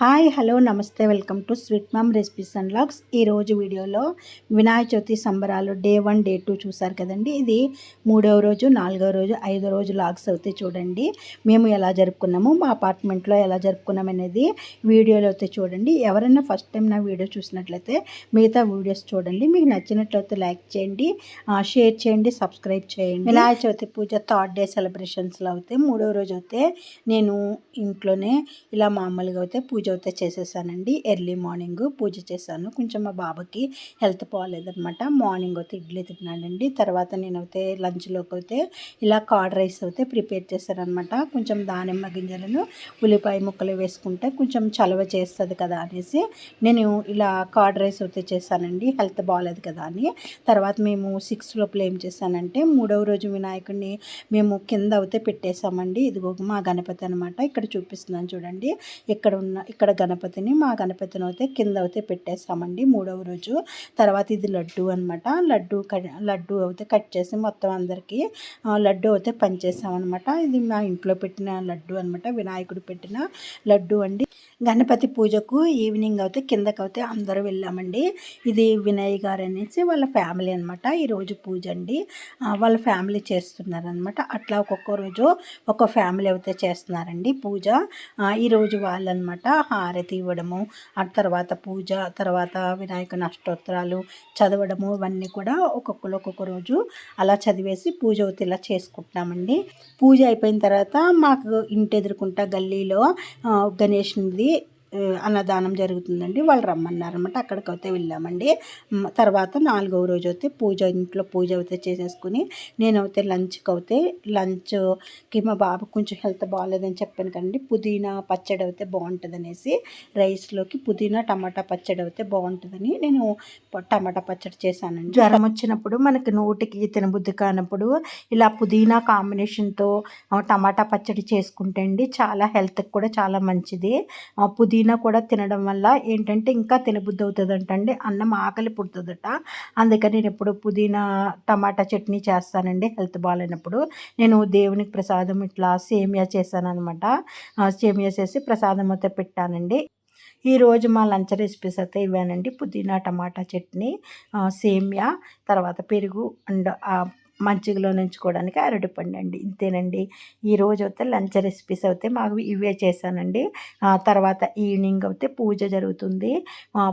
Hi hello namaste welcome to sweet mom recipes and logs ఈరోజు వీడియోలో వినాయక చవితి సంబరాలు day one day two చూసారు కదండి. ఇది మూడవ రోజు నాలుగవ రోజు ఐదో రోజు లాగ్స్ అయితే చూడండి. మేము ఎలా జరుపుకున్నాము మా అపార్ట్మెంట్లో ఎలా జరుపుకున్నాం అనేది వీడియోలో అయితే చూడండి. ఎవరైనా ఫస్ట్ టైం నా వీడియో చూసినట్లయితే మిగతా వీడియోస్ చూడండి. మీకు నచ్చినట్లయితే లైక్ చేయండి షేర్ చేయండి సబ్స్క్రైబ్ చేయండి. వినాయక చవితి పూజ థర్డ్ డే సెలబ్రేషన్స్లో అయితే మూడవ రోజు అయితే నేను ఇంట్లోనే ఇలా మామూలుగా అయితే పూజ పూజ అయితే చేసేసానండి. ఎర్లీ మార్నింగ్ పూజ చేశాను. కొంచెం మా బాబాకి హెల్త్ బాగాలేదనమాట మార్నింగ్ అయితే ఇడ్లీ తిన్నానండి తర్వాత నేనైతే లంచ్లోకి అయితే ఇలా కార్డ్ రైస్ అయితే ప్రిపేర్ చేశానమాట కొంచెం దానిమ్మ గింజలను ఉల్లిపాయ ముక్కలు వేసుకుంటే కొంచెం చలవ చేస్తుంది కదా అనేసి నేను ఇలా కార్డ్ రైస్ అయితే చేశానండి. హెల్త్ బాగాలేదు కదా అని. తర్వాత మేము సిక్స్ లోపల ఏం చేశానంటే మూడవ రోజు వినాయకుడిని మేము కింద అయితే పెట్టేశామండి. ఇదిగో మా గణపతి అనమాట ఇక్కడ చూపిస్తున్నాను చూడండి. ఇక్కడ ఉన్న ఇక్కడ గణపతిని మా గణపతిని అయితే కింద అయితే పెట్టేస్తామండి మూడవ రోజు. తర్వాత ఇది లడ్డు అనమాట లడ్డు లడ్డు అయితే కట్ చేసి మొత్తం అందరికీ లడ్డు అయితే పనిచేస్తామన్నమాట ఇది మా ఇంట్లో పెట్టిన లడ్డు అనమాట వినాయకుడు పెట్టిన లడ్డు అండి. గణపతి పూజకు ఈవినింగ్ అయితే కిందకి అయితే అందరూ వెళ్ళామండి. ఇది వినయ్ గారు అనేసి వాళ్ళ ఫ్యామిలీ అనమాట ఈరోజు పూజ అండి. వాళ్ళ ఫ్యామిలీ చేస్తున్నారనమాట అట్లా ఒక్కొక్క రోజు ఒక ఫ్యామిలీ అయితే చేస్తున్నారండి పూజ. ఈరోజు వాళ్ళనమాట హారతి ఇవ్వడము ఆ తర్వాత పూజ తర్వాత వినాయకుని అష్టోత్తరాలు చదవడము ఇవన్నీ కూడా ఒక్కొక్కరు ఒక్కొక్క రోజు అలా చదివేసి పూజ ఇలా చేసుకుంటున్నామండి. పూజ అయిపోయిన తర్వాత మాకు ఇంటి ఎదుర్కొంటా గల్లీలో గణేష్ది అన్నదానం జరుగుతుందండి. వాళ్ళు రమ్మన్నారనమాట అక్కడికి అయితే వెళ్ళామండి. తర్వాత నాలుగవ రోజు అయితే పూజ ఇంట్లో పూజ అయితే చేసేసుకుని నేనైతే లంచ్కి అయితే లంచ్కి మా బాబు కొంచెం హెల్త్ బాగాలేదని చెప్పాను కదండి. పుదీనా పచ్చడి అయితే బాగుంటుంది అనేసి రైస్లోకి పుదీనా టమాటా పచ్చడి అయితే బాగుంటుందని నేను టమాటా పచ్చడి చేశానండి. జ్వరం వచ్చినప్పుడు మనకి నోటికి తినబుద్ధి కానప్పుడు ఇలా పుదీనా కాంబినేషన్తో టమాటా పచ్చడి చేసుకుంటే అండి చాలా హెల్త్కి కూడా చాలా మంచిది. పుదీనా పుదీనా కూడా తినడం వల్ల ఏంటంటే ఇంకా తినబుద్ధి అవుతుందంటండి అన్నం ఆకలి పుడుతుందట. అందుకని నేను ఎప్పుడు పుదీనా టమాటా చట్నీ చేస్తానండి హెల్త్ బాగాలేనప్పుడు నేను దేవునికి ప్రసాదం ఇట్లా సేమియా చేశాను అనమాట సేమియా చేసి ప్రసాదం అయితే పెట్టానండి. ఈరోజు మా లంచ్ రెసిపీస్ అయితే ఇవేనండి పుదీనా టమాటా చట్నీ సేమియా తర్వాత పెరుగు అండ్ మంచిగలో నుంచుకోవడానికి అరటిపండు అండి. ఇంతేనండి. ఈరోజు అయితే లంచ్ రెసిపీస్ అయితే మాకు ఇవే చేశానండి. తర్వాత ఈవినింగ్ అయితే పూజ జరుగుతుంది.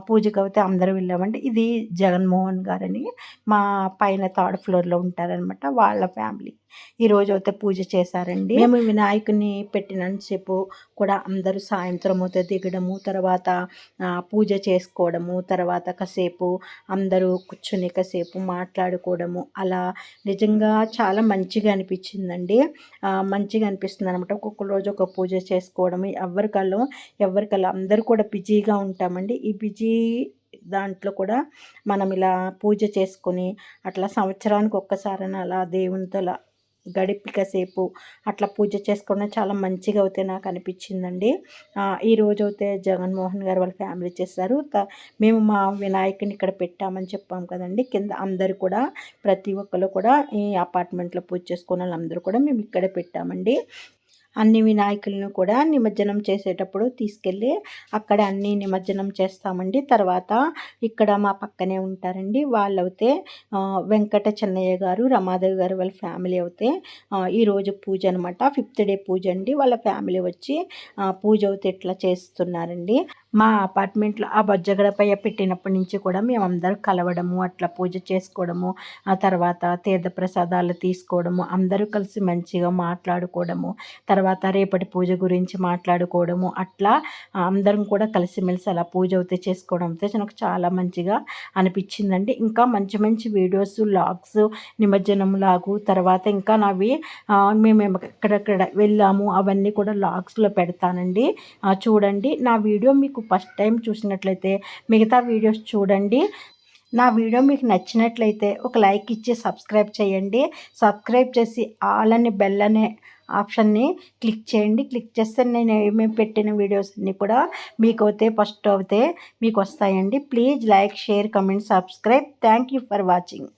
పూజకు అయితే అందరూ వెళ్ళామండి. ఇది జగన్మోహన్ గారని మా పైన థర్డ్ ఫ్లోర్లో ఉంటారనమాట వాళ్ళ ఫ్యామిలీ ఈరోజు అయితే పూజ చేశారండి. మేము వినాయకుని పెట్టినంతసేపు కూడా అందరూ సాయంత్రం అయితే దిగడము తర్వాత పూజ చేసుకోవడము తర్వాత కాసేపు అందరూ కూర్చుని కాసేపు మాట్లాడుకోవడము. అలా నిజంగా చాలా మంచిగా అనిపించిందండి. మంచిగా అనిపిస్తుంది అనమాట ఒక్కొక్క రోజు ఒక పూజ చేసుకోవడం ఎవరికల్లో ఎవరికల్లా అందరూ కూడా బిజీగా ఉంటామండి. ఈ బిజీ దాంట్లో కూడా మనం ఇలా పూజ చేసుకొని అట్లా సంవత్సరానికి ఒక్కసారైనా అలా దేవునితో గడిపిక సేపు అట్లా పూజ చేసుకోవడం చాలా మంచిగా అయితే నాకు అనిపించిందండి. ఈరోజు అయితే జగన్మోహన్ గారు వాళ్ళ ఫ్యామిలీ చేస్తారు మేము మా వినాయకుని ఇక్కడ పెట్టామని చెప్పాం కదండి. కింద అందరు కూడా ప్రతి ఒక్కరు కూడా ఈ అపార్ట్మెంట్లో పూజ చేసుకున్న వాళ్ళందరూ కూడా మేము ఇక్కడే పెట్టామండి. అన్ని వినాయకులను కూడా నిమజ్జనం చేసేటప్పుడు తీసుకెళ్ళి అక్కడ అన్ని నిమజ్జనం చేస్తామండి. తర్వాత ఇక్కడ మా పక్కనే ఉంటారండి. వాళ్ళైతే వెంకట చెన్నయ్య గారు రమాదేవి గారు వాళ్ళ ఫ్యామిలీ అయితే ఈరోజు పూజ అనమాట ఫిఫ్త్ డే పూజ అండి. వాళ్ళ ఫ్యామిలీ వచ్చి పూజ అయితే ఇట్లా చేస్తున్నారండి? మా అపార్ట్మెంట్లో ఆ బొజ్జగడపయ్య పెట్టినప్పటి నుంచి కూడా మేమందరం కలవడము అట్లా పూజ చేసుకోవడము ఆ తర్వాత తీర్థ ప్రసాదాలు తీసుకోవడము అందరూ కలిసి మంచిగా మాట్లాడుకోవడము తర్వాత రేపటి పూజ గురించి మాట్లాడుకోవడము అట్లా అందరం కూడా కలిసిమెలిసి అలా పూజ అయితే చేసుకోవడం అయితే నాకు చాలా మంచిగా అనిపించిందండి. ఇంకా మంచి మంచి వీడియోస్ లాగ్స్ నిమజ్జనం లాగు తర్వాత ఇంకా నావి మేము ఎక్కడెక్కడ వెళ్ళాము అవన్నీ కూడా లాగ్స్లో పెడతానండి. చూడండి నా వీడియో మీకు ఫస్ట్ టైం చూసినట్లయితే మిగతా వీడియోస్ చూడండి. నా వీడియో మీకు నచ్చినట్లయితే ఒక లైక్ ఇచ్చి సబ్స్క్రైబ్ చేయండి. సబ్స్క్రైబ్ చేసి ఆల్ అని బెల్ అనే ఆప్షన్ని క్లిక్ చేయండి. క్లిక్ చేస్తే నేను ఏమేమి పెట్టిన వీడియోస్ అన్నీ కూడా మీకు అయితే ఫస్ట్ అవుతే మీకు వస్తాయండి. Please like share comment subscribe. Thank for watching.